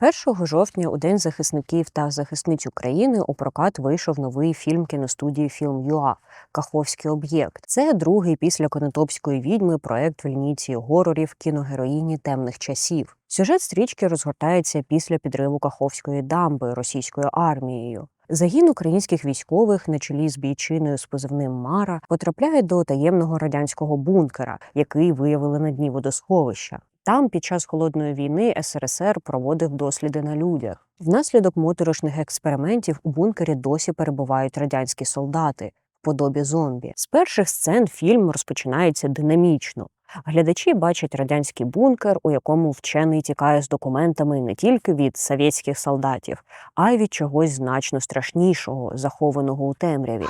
1 жовтня, у День захисників та захисниць України, у прокат вийшов новий фільм кіностудії Фільм ЮА Каховський об'єкт. Це другий після Конотопської відьми проект в лінійці горорів кіногероїні темних часів. Сюжет стрічки розгортається після підриву Каховської дамби російською армією. Загін українських військових на чолі з бійчиною з позивним Мара потрапляє до таємного радянського бункера, який виявили на дні водосховища. Там під час холодної війни СРСР проводив досліди на людях. Внаслідок моторошних експериментів у бункері досі перебувають радянські солдати в подобі зомбі. З перших сцен фільм розпочинається динамічно. Глядачі бачать радянський бункер, у якому вчений тікає з документами не тільки від совєтських солдатів, а й від чогось значно страшнішого, захованого у темряві.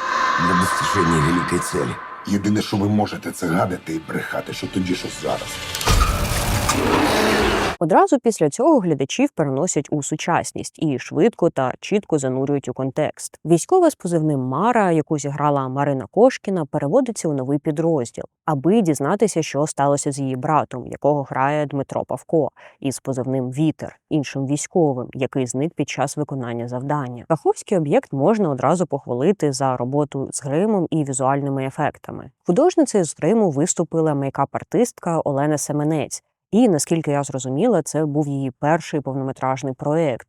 для достижения великой цели. Єдине, що ви можете, це гадати і брехати, що тоді, що зараз. Одразу після цього глядачів переносять у сучасність і швидко та чітко занурюють у контекст. Військова з позивним Мара, яку зіграла Марина Кошкіна, переводиться у новий підрозділ, аби дізнатися, що сталося з її братом, якого грає Дмитро Павко, із позивним Вітер, іншим військовим, який зник під час виконання завдання. Каховський об'єкт можна одразу похвалити за роботу з гримом і візуальними ефектами. Художницею з гриму виступила мейкап-артистка Олена Семенець. І наскільки я зрозуміла, це був її перший повнометражний проект.